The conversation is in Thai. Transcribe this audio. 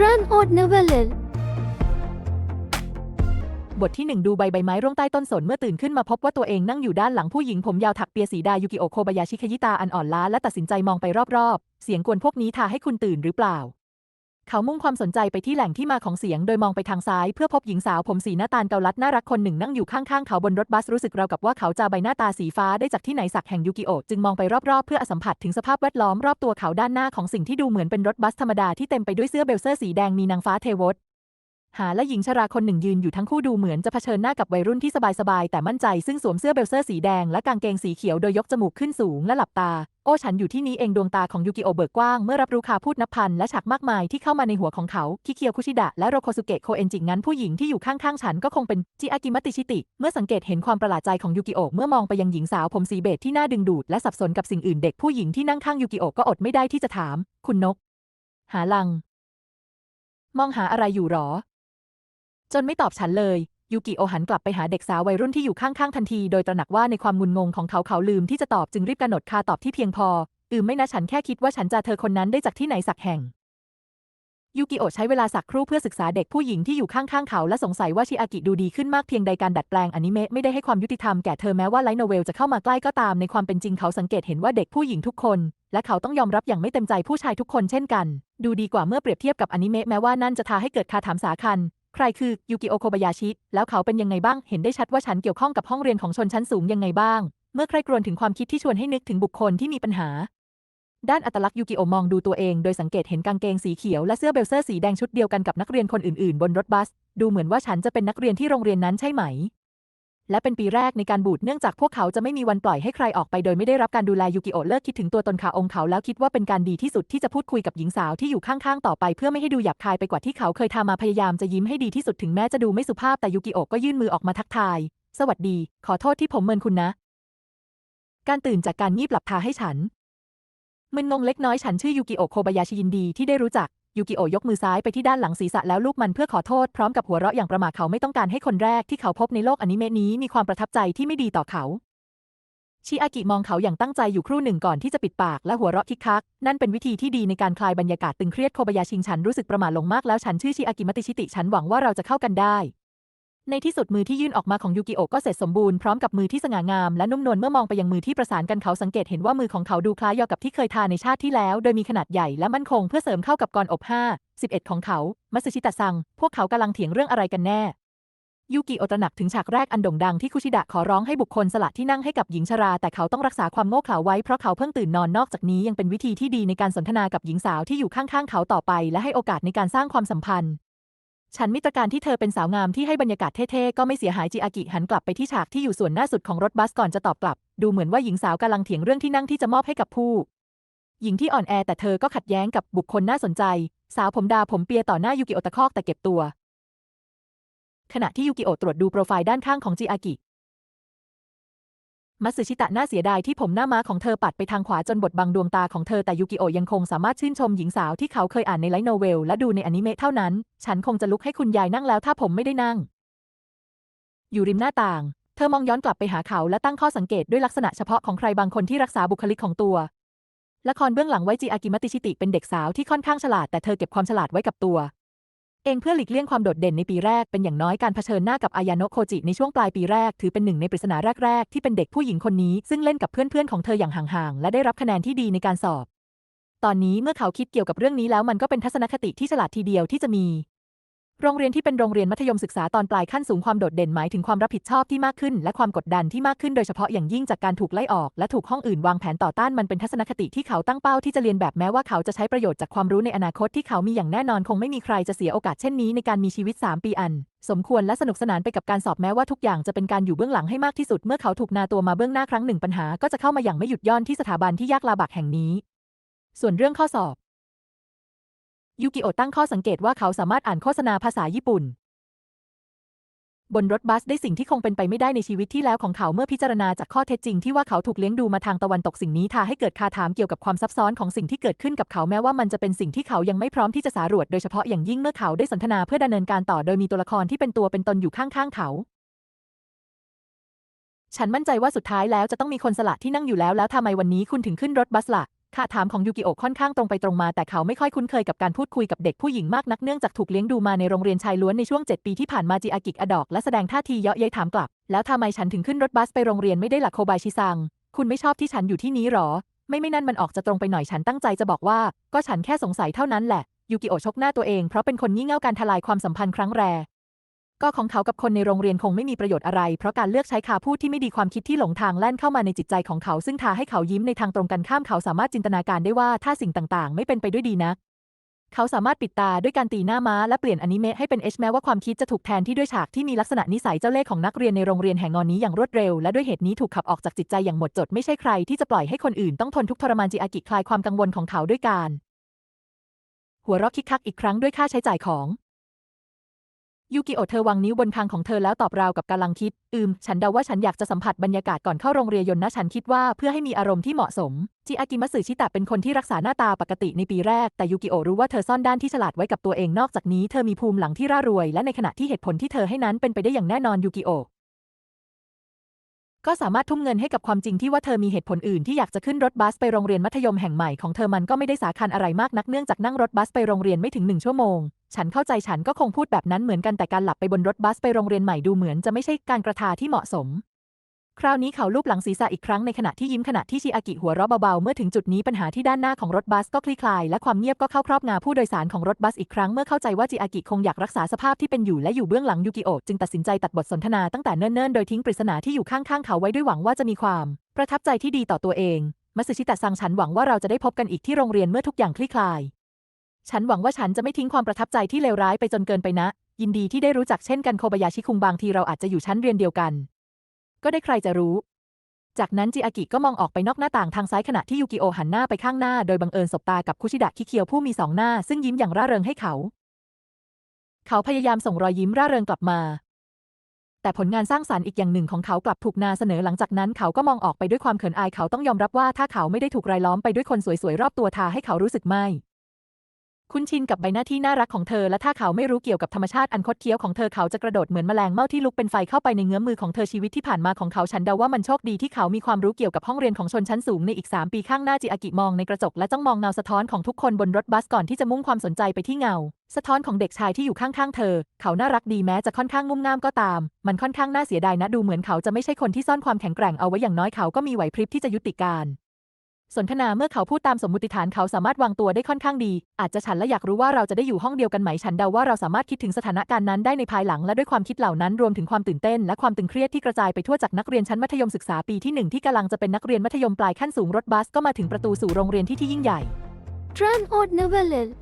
Tran od Novelil บทที่หนึ่งดูใบใบไม้ร่วงใต้ต้นสนเมื่อตื่นขึ้นมาพบว่าตัวเองนั่งอยู่ด้านหลังผู้หญิงผมยาวถักเปียสีดายุกิโอโคบายาชิคยิตาอันอ่อนล้าและตัดสินใจมองไปรอบๆ เสียงกวนพวกนี้ทาให้คุณตื่นหรือเปล่า เขามุ่งความสนใจไปที่แหล่งที่มาของเสียงโดยมองไปทางซ้ายเพื่อพบหญิงสาวผมสีหน้าตาลเกาลัดน่ารักคนหนึ่งนั่งอยู่ข้างๆเขาบนรถบัสรู้สึกราวกับว่าเขาจะใบหน้าตาสีฟ้าได้จากที่ไหนสักแห่งยูกิโอจึงมองไปรอบๆ เพื่อสัมผัสถึงสภาพแวดล้อมรอบตัวเขาด้านหน้าของสิ่งที่ดูเหมือนเป็นรถบัสธรรมดาที่เต็มไปด้วยเสื้อเบลเซอร์สีแดงมีนางฟ้าเทวด หาและหญิงชราคนหนึ่งยืนอยู่ทั้งคู่ดูเหมือนจะเผชิญหน้ากับวัยรุ่นที่สบายๆ แต่มั่นใจซึ่งสวมเสื้อเบลเซอร์สีแดงและกางเกงสีเขียวโดยยกจมูกขึ้นสูงและหลับตา โอ้ฉันอยู่ที่นี้เองดวงตาของยูกิโอเบิกกว้างเมื่อรับรู้คาพูดนับพันและฉากมากมายที่เข้ามาในหัวของเขาคิเคียวคุชิดะและโรโคสุเกะโคเอนจิงั้นผู้หญิงที่อยู่ข้างๆฉันก็คงเป็นจิอากิมัติชิติ เมื่อสังเกตเห็นความประหลาดใจของยูกิโอเมื่อมองไปยังหญิงสาวผมสีเบจที่น่าดึงดูดและสับสนกับสิ่งอื่นเด็กผู้หญิงที่นั่งข้างยูกิโอก็อดไม่ได้ที่จะถาม คุณนก หาลังมองหาอะไรอยู่หรอ จนไม่ตอบฉันเลย ยูกิโอหันกลับไปหาเด็กสาววัยรุ่นที่อยู่ข้างๆทันที โดยตระหนักว่าในความงุนงงของเขาเขาลืมที่จะตอบจึงรีบกำหนดคาตอบที่เพียงพอ อืมไม่นะฉันแค่คิดว่าฉันจะเธอคนนั้นได้จากที่ไหนสักแห่ง ยูกิโอใช้เวลาสักครู่เพื่อศึกษาเด็กผู้หญิงที่อยู่ข้างๆเขาและสงสัยว่าชิอากิดูดีขึ้นมากเพียงใดการดัดแปลงอนิเมะไม่ได้ให้ความยุติธรรมแก่เธอแม้ว่าไลท์โนเวลจะเข้ามาใกล้ก็ตามในความเป็นจริงเขาสังเกตเห็นว่าเด็กผู้หญิงทุกคน และเขาต้องยอมรับอย่างไม่เต็มใจผู้ชายทุกคนเช่นกัน ดูดีกว่าเมื่อเปรียบเทียบกับอนิเมะแม้ว่านั่นจะทาให้เกิดคาถามสาคัญ ใครคือยูกิโอโคบายาชิ แล้วเขาเป็นยังไงบ้าง เห็นได้ชัดว่าฉันเกี่ยวข้องกับห้องเรียนของชนชั้นสูงยังไงบ้าง เมื่อใครกรวนถึงความคิดที่ชวนให้นึกถึงบุคคลที่มีปัญหา ด้านอัตลักษณ์ยูกิโอมองดูตัวเอง โดยสังเกตเห็นกางเกงสีเขียวและเสื้อเบลเซอร์สีแดงชุดเดียวกันกับนักเรียนคนอื่นๆ บนรถบัส ดูเหมือนว่าฉันจะเป็นนักเรียนที่โรงเรียนนั้นใช่ไหม และเป็นปีแรกในการบูดเนื่องจากพวกเขาจะไม่มีวันปล่อยให้ใครออกไปโดยไม่ได้รับการดูแลยูกิโอเลิกคิดถึงตัวตนขาองค์เขาแล้วคิดว่าเป็นการดีที่สุดที่จะพูดคุยกับหญิงสาวที่อยู่ข้างๆต่อไปเพื่อไม่ให้ดูหยาบคายไปกว่าที่เขาเคยทำมาพยายามจะยิ้มให้ดีที่สุดถึงแม้จะดูไม่สุภาพแต่ยูกิโอก็ยื่นมือออกมาทักทาย สวัสดี ขอโทษที่ผมเมินคุณนะ การตื่นจากการงีบหลับทาให้ฉันมึนงงเล็กน้อยฉันชื่อยูกิโอโคบายาชิยินดีที่ได้รู้จัก ยูกิโอยกมือซ้ายไปที่ด้านหลังศีรษะแล้วลูบมันเพื่อขอโทษพร้อมกับหัวเราะอย่างประมาทเขาไม่ต้องการให้คนแรกที่เขาพบในโลกอนิเมะนี้มีความประทับใจที่ไม่ดีต่อเขา ชิอากิมองเขาอย่างตั้งใจอยู่ครู่หนึ่งก่อนที่จะปิดปากและหัวเราะคิกคัก นั่นเป็นวิธีที่ดีในการคลายบรรยากาศตึงเครียดโคบายาชิงฉันรู้สึกประหม่าลงมากแล้วฉันชื่อชิอากิมัติชิติฉันหวังว่าเราจะเข้ากันได้ ในที่สุดมือที่ยื่นออกมาของยูกิโอก็เสร็จสมบูรณ์พร้อมกับมือที่สง่างามและนุ่มนวลเมื่อมองไปยังมือที่ประสานกันเขาสังเกตเห็นว่ามือของเขาดูคล้ายยอกับที่เคยทาในชาติที่แล้ว โดยมีขนาดใหญ่และมั่นคงเพื่อเสริมเข้ากับกรอบ5 11ของเขา มัสชิตะซัง พวกเขากำลังเถียงเรื่องอะไรกันแน่ ยูกิโอตระหนักถึงฉากแรกอันโด่งดังที่คุชิดะขอร้องให้บุคคลสละที่นั่งให้กับหญิงชรา แต่เขาต้องรักษาความโง่เขลาไว้เพราะเขาเพิ่งตื่นนอนนอกจากนี้ยังเป็นวิธีที่ดีในการสนทนากับหญิงสาวที่อยู่ข้างๆ เขาต่อไป และให้โอกาสในการสร้างความสัมพันธ์ ฉันมิตรการที่เธอเป็นสาวงามที่ให้บรรยากาศเท่ๆ ก็ไม่เสียหายจิอากิหันกลับไปที่ฉากที่อยู่ส่วนหน้าสุดของรถบัสก่อนจะตอบกลับ ดูเหมือนว่าหญิงสาวกำลังเถียงเรื่องที่นั่งที่จะมอบให้กับผู้ หญิงที่อ่อนแอแต่เธอก็ขัดแย้งกับบุคคลน่าสนใจ สาวผมดาผมเปียต่อหน้ายูกิโอตะคอกแต่เก็บตัว ขณะที่ยูกิโอตรวจดูโปรไฟล์ด้านข้างของจิอากิ มัตสึชิตะน่าเสียดายที่ผมหน้าม้าของเธอปัดไปทางขวาจนบดบังดวงตาของเธอแต่ยูกิโอยังคงสามารถชื่นชมหญิงสาวที่เขาเคยอ่านในไลท์โนเวลและดูในอนิเมะเท่านั้น ฉันคงจะลุกให้คุณยายนั่งแล้วถ้าผมไม่ได้นั่ง อยู่ริมหน้าต่าง เธอมองย้อนกลับไปหาเขาและตั้งข้อสังเกตด้วยลักษณะเฉพาะของใครบางคนที่รักษาบุคลิกของตัว ละครเบื้องหลังไวจิอากิมัติชิติเป็นเด็กสาวที่ค่อนข้างฉลาดแต่เธอเก็บความฉลาดไว้กับตัว เองเพื่อหลีกเลี่ยงความโดดเด่นในปีแรกเป็นอย่างน้อยการเผชิญหน้ากับอายาโนะโคจิในช่วงปลายปีแรก ถือเป็นหนึ่งในปริศนาแรก ๆ ที่เป็นเด็กผู้หญิงคนนี้ ซึ่งเล่นกับเพื่อนๆของเธออย่างห่างๆ และได้รับคะแนนที่ดีในการสอบ ตอนนี้เมื่อเขาคิดเกี่ยวกับเรื่องนี้แล้วมันก็เป็นทัศนคติที่ฉลาดทีเดียวที่จะมี โรงเรียนที่เป็นโรงเรียนมัธยมศึกษาตอนปลายขั้นสูงความโดดเด่นหมายถึงความรับผิดชอบที่มากขึ้น และความกดดันที่มากขึ้นโดยเฉพาะอย่างยิ่งจากการถูกไล่ออกและถูกห้องอื่นวางแผนต่อต้านมันเป็นทัศนคติที่เขาตั้งเป้าที่จะเรียนแบบแม้ว่าเขาจะใช้ประโยชน์จากความรู้ในอนาคตที่เขามีอย่างแน่นอนคงไม่มีใครจะเสียโอกาสเช่นนี้ในการมีชีวิต 3 ปีอัน สมควรและสนุกสนานไปกับการสอบแม้ว่าทุกอย่างจะเป็นการอยู่เบื้องหลังให้มากที่สุด เมื่อเขาถูกนาตัวมาเบื้องหน้าครั้งหนึ่งปัญหา ก็จะเข้ามาอย่างไม่หยุดย่อนที่สถาบันที่ยากลำบากแห่งนี้ ส่วนเรื่องข้อสอบ ยูกิโอตั้งข้อสังเกตว่าเขาสามารถอ่านโฆษณาภาษาญี่ปุ่น บนรถบัสได้สิ่งที่คงเป็นไปไม่ได้ในชีวิตที่แล้วของเขาเมื่อพิจารณาจากข้อเท็จจริงที่ว่าเขาถูกเลี้ยงดูมาทางตะวันตกสิ่งนี้ทาให้เกิดคาถามเกี่ยวกับความซับซ้อนของสิ่งที่เกิดขึ้นกับเขาแม้ว่ามันจะเป็นสิ่งที่เขายังไม่พร้อมที่จะสารวดโดยเฉพาะอย่างยิ่งเมื่อเขาได้สนทนาเพื่อดำเนินการต่อโดยมีตัวละครที่เป็นตัวเป็นตนอยู่ข้างๆเขาฉันมั่นใจว่าสุดท้ายแล้วจะต้องมีคนสละที่นั่งอยู่แล้วแล้วทำไมวันนี้คุณถึงขึ้นรถบัสละ คำถามของยูกิโอค่อนข้างตรงไปตรงมาแต่เขาไม่ค่อยคุ้นเคยกับการพูดคุยกับเด็กผู้หญิงมากนักเนื่องจากถูกเลี้ยงดูมาในโรงเรียนชายล้วนในช่วง 7 ปีที่ผ่านมาจิอากิอดอกและแสดงท่าทีเยาะเย้ยถามกลับ แล้วทำไมฉันถึงขึ้นรถบัสไปโรงเรียนไม่ได้หล่ะโคบายชิซัง คุณไม่ชอบที่ฉันอยู่ที่นี้หรอ ไม่ไม่นั่นมันออกจะตรงไปหน่อยฉันตั้งใจจะบอกว่า ก็ฉันแค่สงสัยเท่านั้นแหละยูกิโอชกหน้าตัวเองเพราะเป็นคนงี่เง่าการทลายความสัมพันธ์ครั้งแรก ก็ของเขากับคนในโรงเรียนคงไม่มีประโยชน์อะไร เพราะการเลือกใช้คาพูดที่ไม่ดีความคิดที่หลงทางแล่นเข้ามาในจิตใจของเขา ซึ่งทาให้เขายิ้มในทางตรงกันข้ามเขาสามารถจินตนาการได้ว่าถ้าสิ่งต่างๆ ไม่เป็นไปด้วยดีนะเขาสามารถปิดตาด้วยการตีหน้าม้าและเปลี่ยนอนิเมะให้เป็นเอชแม้ว่าความคิดจะถูกแทนที่ด้วยฉากที่มีลักษณะนิสัยเจ้าเล่ห์ของนักเรียนในโรงเรียนแห่งงอนนี้อย่างรวดเร็ว และด้วยเหตุนี้ถูกขับออกจากจิตใจอย่างหมดจดไม่ใช่ใครที่จะปล่อยให้คนอื่นต้องทนทุกข์ทรมานจิอากิคลายความกังวลของเขาด้วยการ หัวเราะคิกคักอีกครั้งด้วยค่าใช้จ่ายของ ยูกิโอเธอวางนิ้วบนคางของเธอแล้วตอบราวกับกำลังคิด อืม ฉันเดาว่าฉันอยากจะสัมผัสบรรยากาศก่อนเข้าโรงเรียนยนต์นะฉันคิดว่าเพื่อให้มีอารมณ์ที่เหมาะสม จิอากิมัตสึชิตะเป็นคนที่รักษาหน้าตาปกติในปีแรก แต่ยูกิโอรู้ว่าเธอซ่อนด้านที่ฉลาดไว้กับตัวเองนอกจากนี้เธอมีภูมิหลังที่ร่ารวย และในขณะที่เหตุผลที่เธอให้นั้นเป็นไปได้อย่างแน่นอนยูกิโอก็สามารถทุ่มเงินให้กับความจริงที่ว่าเธอมีเหตุผลอื่นที่อยากจะขึ้นรถบัสไปโรงเรียนมัธยมแห่งใหม่ของเธอมันก็ไม่ได้สาคัญอะไรมากนักเนื่องจากนั่งรถบัสไปโรงเรียนไม่ถึงหนึ่งชั่วโมง ฉันเข้าใจฉันก็คงพูดแบบนั้นเหมือนกันแต่การหลับไปบนรถบัสไปโรงเรียนใหม่ดูเหมือนจะไม่ใช่การกระทาที่เหมาะสม คราวนี้เขาลูบหลังศีรษะอีกครั้งในขณะที่ยิ้มขณะที่ชิอากิหัวเราะเบาๆ เมื่อถึงจุดนี้ปัญหาที่ด้านหน้าของรถบัสก็คลี่คลาย และความเงียบก็เข้าครอบงาผู้โดยสารของรถบัสอีกครั้งเมื่อเข้าใจว่าจิอากิคงอยากรักษาสภาพที่เป็นอยู่และอยู่เบื้องหลังยูกิโอะจึงตัดสินใจตัดบทสนทนาตั้งแต่เนิ่นๆโดยทิ้งปริศนาที่อยู่ข้างๆเขาไว้ด้วยหวังว่าจะมีความ ประทับใจที่ดีต่อตัวเองมัสึชิตะซังฉันหวังว่าเราจะได้พบกันอีกที่โรงเรียนเมื่อทุกอย่างคลี่คลาย ฉันหวังว่าฉันจะไม่ทิ้งความประทับใจที่เลวร้ายไปจนเกินไปนะ ยินดีที่ได้รู้จักเช่นกันโคบายาชิคุงบางทีเราอาจจะอยู่ชั้นเรียนเดียวกัน ก็ได้ใครจะรู้ จากนั้นจิอากิก็มองออกไปนอกหน้าต่างทางซ้ายขณะที่ยูกิโอหันหน้าไปข้างหน้าโดยบังเอิญสบตากับคุชิดะคิเคียวผู้มีสองหน้าซึ่งยิ้มอย่างร่าเริงให้เขา เขาพยายามส่งรอยยิ้มร่าเริงกลับมา แต่ผลงานสร้างสรรค์อีกอย่างหนึ่งของเขากลับถูกนาเสนอหลังจากนั้นเขาก็มองออกไปด้วยความเขินอายเขาต้องยอมรับว่าถ้าเขาไม่ได้ถูกรายล้อมไปด้วยคนสวยๆรอบตัวทาให้เขารู้สึกไม่ คุ้นชินกับใบหน้าที่น่ารักของเธอและถ้าเขาไม่รู้เกี่ยวกับธรรมชาติอันคดเคี้ยวของเธอเขาจะกระโดดเหมือนแมลงเม่าที่ลุกเป็นไฟเข้าไปในเงื้อมือของเธอชีวิตที่ผ่านมาของเขาฉันเดาว่ามันโชคดีที่เขามีความรู้เกี่ยวกับห้องเรียนของชนชั้นสูงในอีก 3 ปีข้างหน้าจิอากิมองในกระจกและจ้องมองเงาสะท้อนของทุกคนบนรถบัสก่อนที่จะมุ่งความสนใจไปที่เงา สะท้อนของเด็กชายที่อยู่ข้างๆเธอ เขาน่ารักดีแม้จะค่อนข้างงุ่มง่ามก็ตาม มันค่อนข้างน่าเสียดายนะดูเหมือนเขาจะไม่ใช่คนที่ซ่อนความแข็งแกร่งเอาไว้อย่างน้อยเขาก็มีไหวพริบที่จะยุติการ สนทนาเมื่อเขาพูดตามสมมติฐานเขาสามารถวางตัวได้ค่อนข้างดี อาจจะฉันและอยากรู้ว่าเราจะได้อยู่ห้องเดียวกันไหมฉันเดาว่าเราสามารถคิดถึงสถานการณ์นั้นได้ในภายหลังและด้วยความคิดเหล่านั้นรวมถึงความตื่นเต้นและความตึงเครียดที่กระจายไปทั่วจากนักเรียนชั้นมัธยมศึกษาปีที่หนึ่งที่กำลังจะเป็นนักเรียนมัธยมปลายขั้นสูงรถบัสก็มาถึงประตูสู่โรงเรียนที่ที่ยิ่งใหญ่ Tran od n e v e l l